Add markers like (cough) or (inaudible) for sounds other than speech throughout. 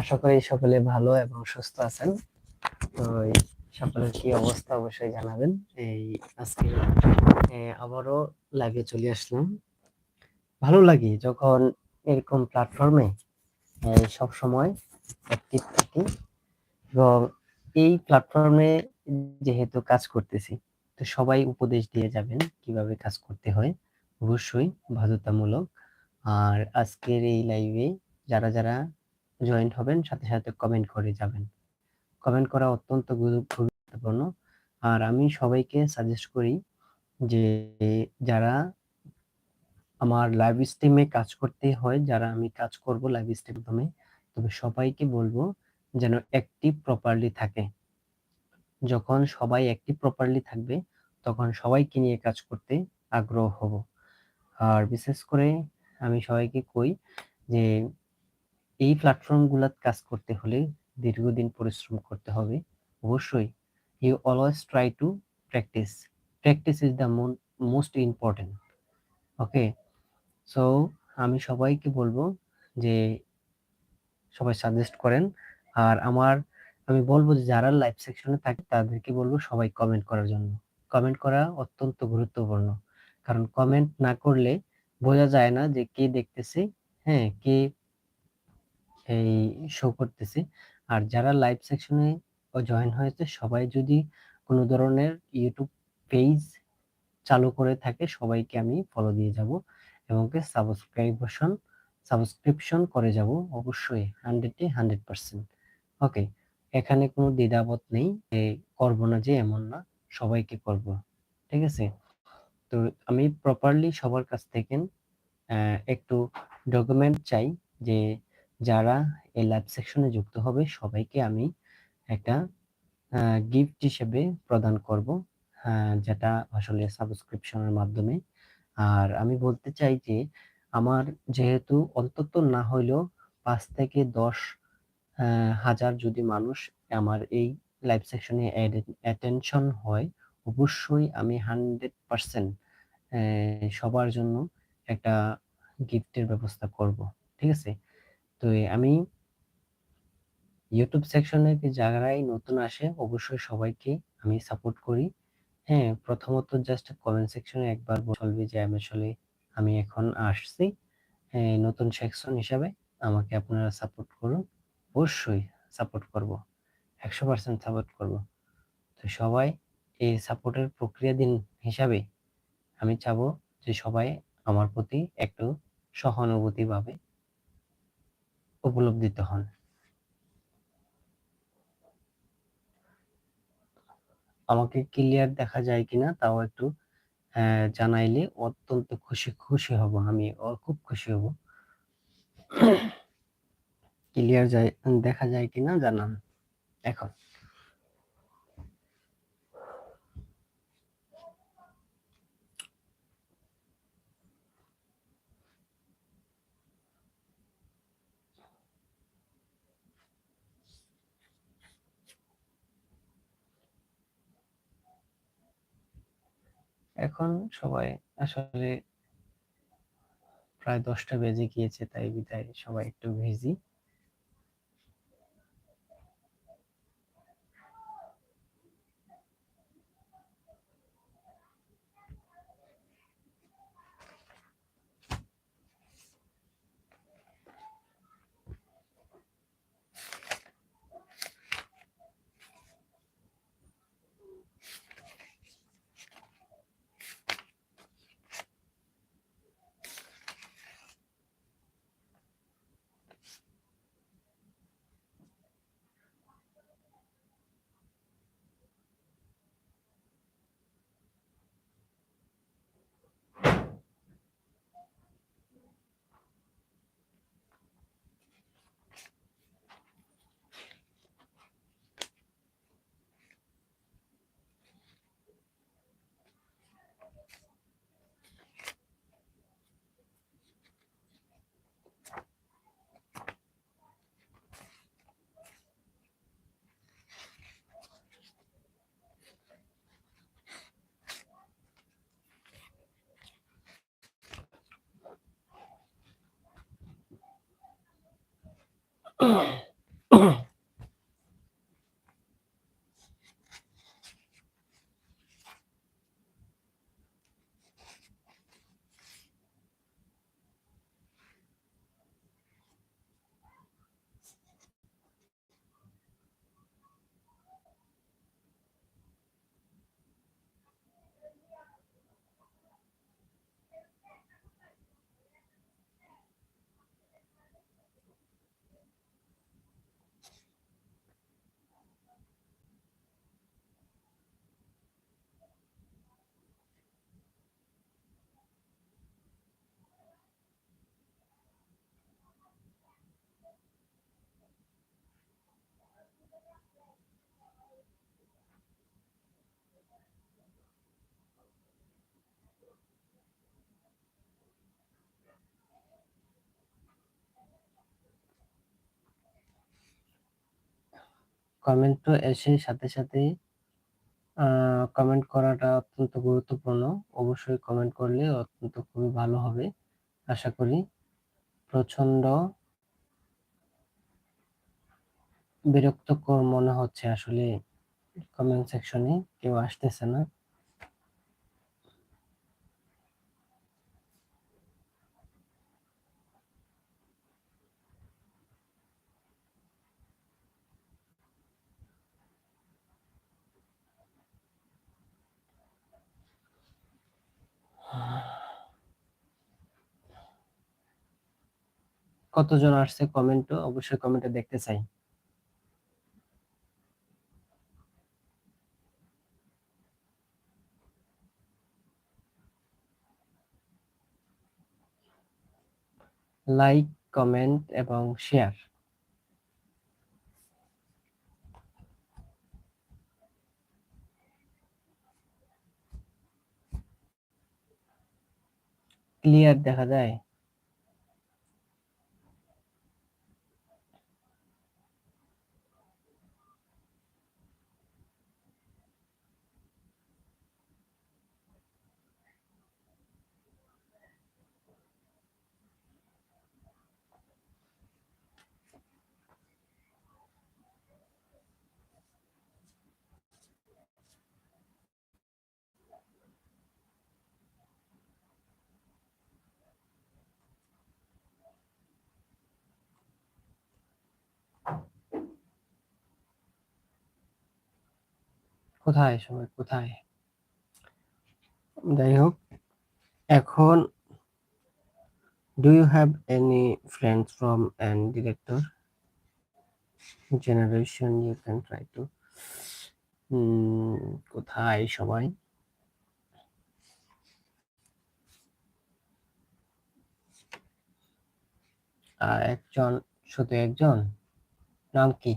আশা করি সকলে ভালো এবং সুস্থ আছেন। তো সকলের কি অবস্থা অবশ্যই জানাবেন। এই আজকে আবারও লাইভে চলে আসলাম। ভালো লাগে যখন এরকম প্ল্যাটফর্মে সব সময় অ্যাক্টিভ থাকি এবং এই প্ল্যাটফর্মে যেহেতু কাজ করতেছি, তো সবাই উপদেশ দিয়ে যাবেন কীভাবে কাজ করতে হয়। অবশ্যই বাধ্যতামূলক। আর আজকের এই লাইভে যারা যারা জয়েন হবেন, সাথে সাথে কমেন্ট করে যাবেন। কমেন্ট করা অত্যন্ত গুরু- গুরুত্বপূর্ণ। আর আমি সবাইকে সাজেস্ট করি যে যারা আমার লাইভ স্ট্রিমে কাজ করতে হয়, যারা আমি কাজ করব লাইভ স্ট্রিম মাধ্যমে, তবে সবাইকে বলব যেন অ্যাক্টিভ প্রপারলি থাকে। যখন সবাই অ্যাক্টিভ প্রপারলি থাকবে, তখন সবাইকে নিয়ে কাজ করতে আগ্রহ হব। আর বিশেষ করে আমি সবাইকে কই যে এই প্ল্যাটফর্মগুলোতে কাজ করতে হলে দীর্ঘদিন পরিশ্রম করতে হবে। অবশ্যই you always try to practice practice is the most important okay so আমি সবাইকে বলব যে সবাই সাজেস্ট করেন। আর আমার, আমি বলব যে যারা লাইভ সেকশনে থাকে তাদেরকে বলব সবাই কমেন্ট করার জন্য। কমেন্ট করা অত্যন্ত গুরুত্বপূর্ণ। কারণ কমেন্ট না করলে বোঝা যায় না যে কে দেখতেছে হ্যাঁ কে এই শো করতেছে। আর যারা লাইভ সেকশনে জয়েন হয়েছে, সবাই যদি কোনো ধরনের ইউটিউব পেজ চালু করে থাকে, সবাইকে আমি ফলো দিয়ে যাব এবং সাবস্ক্রাইবেশন সাবস্ক্রিপশন করে যাব অবশ্যই হান্ড্রেডে হান্ড্রেড পার্সেন্ট ওকে এখানে কোনো দ্বিধাবোধ নেই করব না যে এমন না, সবাইকে করব। ঠিক আছে? তো আমি প্রপারলি সবার কাছ থেকে একটু ডকুমেন্ট চাই যে যারা এই লাইভ সেকশনে যুক্ত হবে, সবাইকে আমি একটা গিফট হিসেবে প্রদান করব যেটা আসলে সাবস্ক্রিপশনের মাধ্যমে। আর আমি বলতে চাই যে, আমার যেহেতু অন্তত না হইলেও পাঁচ থেকে দশ হাজার যদি মানুষ আমার এই লাইভ সেকশনে অ্যাটেনশন হয়, অবশ্যই আমি হান্ড্রেড পার্সেন্ট সবার জন্য একটা গিফটের ব্যবস্থা করব। ঠিক আছে? তো আমি ইউটিউব সেকশনে যারাই নতুন আসে অবশ্যই সবাইকে আমি সাপোর্ট করি। হ্যাঁ প্রথমত জাস্ট কমেন্ট সেকশনে একবার বলবি যে আমি আসলে আমি এখন আসছি। হ্যাঁ, নতুন সেকশন হিসাবে আমাকে আপনারা সাপোর্ট করুন। অবশ্যই সাপোর্ট করব। একশো পার্সেন্ট সাপোর্ট করব। তো সবাই এই সাপোর্টের প্রক্রিয়া দিন হিসাবে আমি চাবো যে সবাই আমার প্রতি একটু সহানুভূতি ভাবে উপলব্ধিত হন। আমাকে ক্লিয়ার দেখা যায় কিনা তাও একটু জানাইলে অত্যন্ত খুশি খুশি হব আমি খুব খুশি হব। (coughs) ক্লিয়ার যায়, দেখা যায় কিনা জানান, এখন। এখন সবাই আসলে প্রায় দশটা বেজে গিয়েছে তাই বিদায়। সবাই একটু বিজি Oh. (clears throat) কমেন্ট তো এসে সাথে সাথে কমেন্ট করাটা অত্যন্ত গুরুত্বপূর্ণ। অবশ্যই কমেন্ট করলে অত্যন্ত খুবই ভালো হবে, আশা করি। প্রচণ্ড বিরক্তকর মনে হচ্ছে আসলে কমেন্ট সেকশনে কেউ আসতেছে না। কতজন আসছে কমেন্টও অবশ্যই কমেন্টে দেখতে চাই। লাইক কমেন্ট এবং শেয়ার ক্লিয়ার দেখা যায়? কোথায়, সবাই কোথায়? যাই হোক এখন do you have any friends from an director generation you can try to কোথায় সবাই? একজন, শুধু একজন? নাম কি?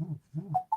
Mm-hmm.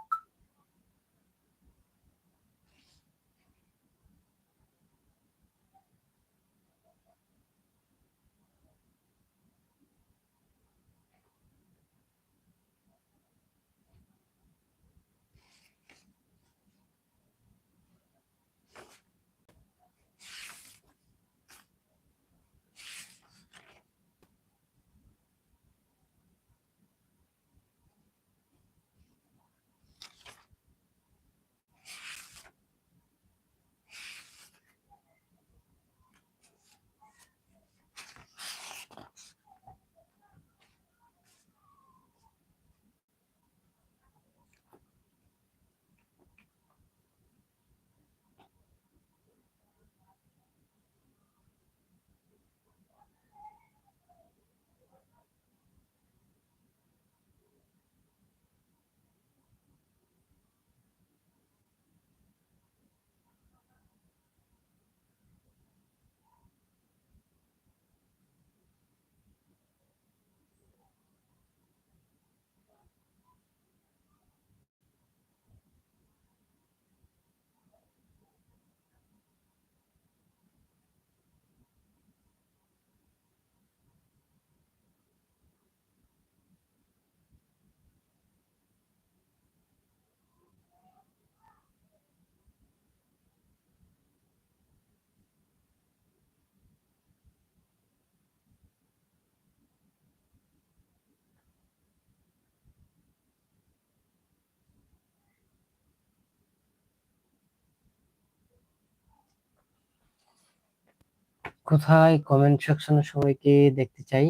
কোথায় কমেন্ট সেকশনে সবাইকে দেখতে চাই।